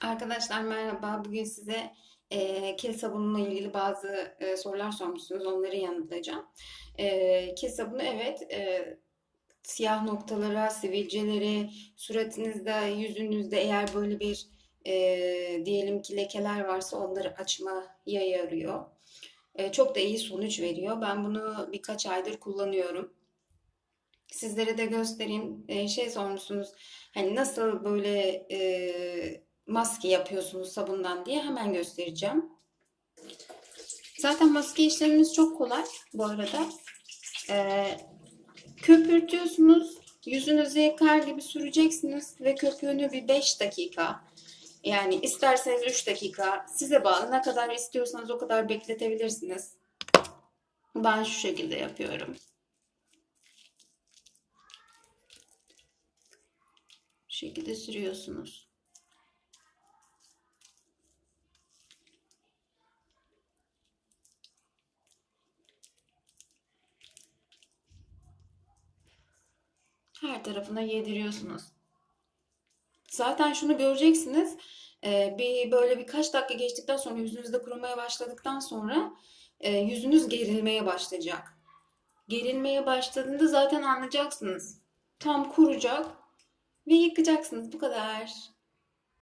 Arkadaşlar merhaba. Bugün size e, kil sabunuyla ilgili bazı e, sorular sormuşsunuz. Onları yanıtlayacağım. E, kil sabunu evet e, siyah noktalara, sivilcelere, suratınızda, yüzünüzde eğer böyle bir e, diyelim ki lekeler varsa onları açmaya yarıyor. E, çok da iyi sonuç veriyor. Ben bunu birkaç aydır kullanıyorum. Sizlere de göstereyim. E, şey sormuşsunuz. Hani nasıl böyle e, maske yapıyorsunuz sabundan diye hemen göstereceğim. Zaten maske işlemimiz çok kolay bu arada. E, köpürtüyorsunuz. Yüzünüze yıkar gibi süreceksiniz ve köpüğünü bir 5 dakika yani isterseniz 3 dakika size bağlı. Ne kadar istiyorsanız o kadar bekletebilirsiniz. Ben şu şekilde yapıyorum. Bu şekilde sürüyorsunuz. Her tarafına yediriyorsunuz. Zaten şunu göreceksiniz. Ee, bir böyle birkaç dakika geçtikten sonra yüzünüzde kurumaya başladıktan sonra e, yüzünüz gerilmeye başlayacak. Gerilmeye başladığında zaten anlayacaksınız. Tam kuracak ve yıkacaksınız. Bu kadar.